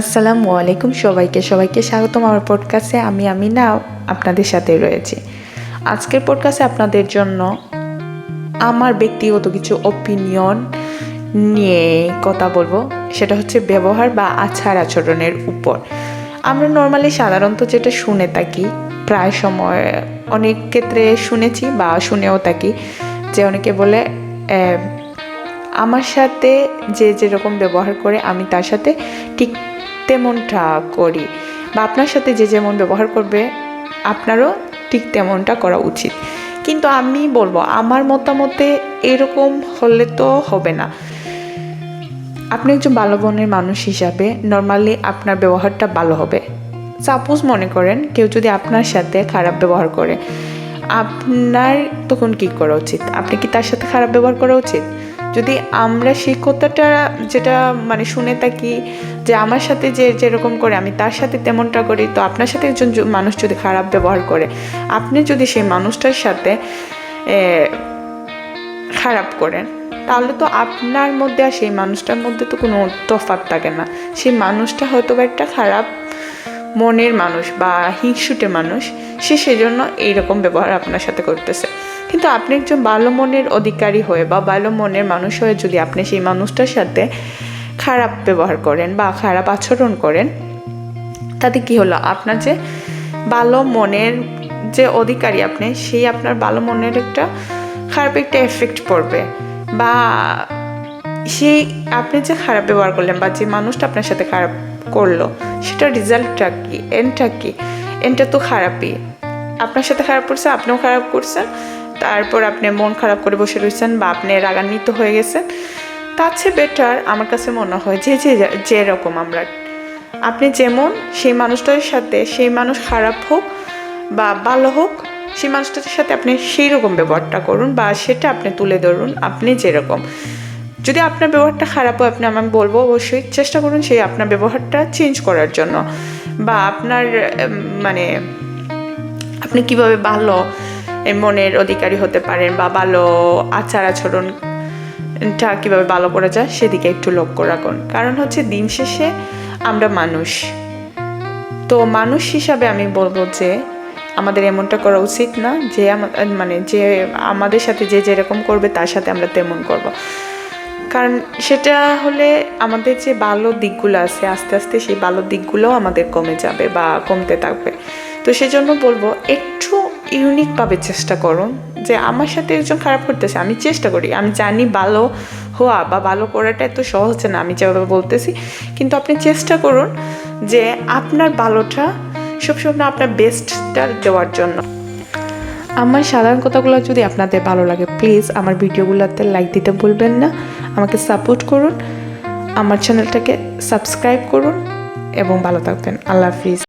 আসসালামু আলাইকুম সবাইকে। সবাইকে স্বাগতম আমার পডকাস্টে আমি আমি না আপনাদের সাথে রয়েছি। আজকের পডকাস্টে আপনাদের জন্য আমার ব্যক্তিগত কিছু অপিনিয়ন নিয়ে কথা বলব। সেটা হচ্ছে ব্যবহার বা আচার আচরণের উপর। আমরা নর্মালি সাধারণত যেটা শুনে থাকি, প্রায় সময় অনেক ক্ষেত্রে শুনেছি বা শুনেও থাকি যে অনেকে বলে আমার সাথে যে যেরকম ব্যবহার করে, আমি তার সাথে ঠিক তেমনটা করি বা আপনার সাথে যে যেমন ব্যবহার করবে, আপনারও ঠিক তেমনটা করা উচিত। কিন্তু আমি বলব, আমার মতামতে এরকম হলে তো হবে না। আপনি একজন ভালো মনের মানুষ হিসাবে নর্মালি আপনার ব্যবহারটা ভালো হবে। সাপোজ মনে করেন কেউ যদি আপনার সাথে খারাপ ব্যবহার করে, আপনার তখন কি করা উচিত? আপনি কি তার সাথে খারাপ ব্যবহার করা উচিত? যদি আমরা সেই কথাটা যেটা মানে শুনে থাকি যে আমার সাথে যে যেরকম করে, আমি তার সাথে তেমনটা করি, তো আপনার সাথে একজন মানুষ যদি খারাপ ব্যবহার করে, আপনি যদি সেই মানুষটার সাথে খারাপ করেন, তাহলে তো আপনার মধ্যে আর সেই মানুষটার মধ্যে তো কোনো তফাৎ থাকে না। সেই মানুষটা হয়তো একটা খারাপ মনের মানুষ বা হিংসুটে মানুষ, সে সেজন্য এইরকম ব্যবহার আপনার সাথে করতেছে। কিন্তু আপনি একজন ভালো মনের অধিকারী হয়ে বা ভালো মনের মানুষ হয়ে যদি আপনি সেই মানুষটার সাথে খারাপ ব্যবহার করেন বা খারাপ আচরণ করেন, তাতে কি হলো? আপনার যে ভালো মনের যে অধিকারী আপনি, সেই আপনার ভালো মনের একটা খারাপ একটা এফেক্ট পড়বে বা সেই আপনি যে খারাপ ব্যবহার করলেন বা যে মানুষটা আপনার সাথে খারাপ করল, সেটার রেজাল্টটা কি? এনটা কি? এনটা তো খারাপই। আপনার সাথে খারাপ করছে, আপনিও খারাপ করছেন। তারপর আপনি মন খারাপ করে বসে রয়েছেন বা আপনি রাগান্বিত হয়ে গেছেন। তার চেয়ে বেটার আমার কাছে মনে হয় যে যে যেরকম আমরা। আপনি যেমন সেই মানুষটার সাথে, সেই মানুষ খারাপ হোক বা ভালো হোক, সেই মানুষটার সাথে আপনি সেই রকম ব্যবহারটা করুন বা সেটা আপনি তুলে ধরুন, আপনি যেরকম। যদি আপনার ব্যবহারটা খারাপ হয়, আপনি আমি বলব অবশ্যই। চেষ্টা করুন সেই আপনার ব্যবহারটা চেঞ্জ করার জন্য। বা আপনার মানে আপনি কীভাবে ভালো মনের অধিকারী হতে পারেন বা ভালো আচার আচরণটা কীভাবে ভালো করা যায়, সেদিকে একটু লক্ষ্য রাখুন। কারণ হচ্ছে দিন শেষে আমরা মানুষ। তো মানুষ হিসাবে আমি বলব যে, আমাদের এমনটা করা উচিত না যে মানে যে আমাদের সাথে যে যেরকম করবে, তার সাথে আমরা তেমন করব। কারণ সেটা হলে আমাদের যে ভালো দিকগুলো আছে, আস্তে আস্তে সেই ভালো দিকগুলোও আমাদের কমে যাবে বা কমতে থাকবে। তো সেজন্য বলব, একটু ইউনিকভাবে চেষ্টা করুন যে আমার সাথে একজন খারাপ করতেছে, আমি চেষ্টা করি। আমি জানি ভালো হওয়া বা ভালো করাটা এত সহজ না, আমি যেভাবে বলতেছি। কিন্তু আপনি চেষ্টা করুন যে আপনার ভালোটা সবসময় আপনার বেস্টটা দেওয়ার জন্য। আমার সাধারণ কথাগুলো যদি আপনাদের ভালো লাগে প্লিজ আমার ভিডিওগুলোতে লাইক দিতে ভুলবেন না। আমাকে সাপোর্ট করুন আমার চ্যানেলটাকে সাবস্ক্রাইব করুন এবং ভালো থাকবেন। আল্লাহ হাফিজ।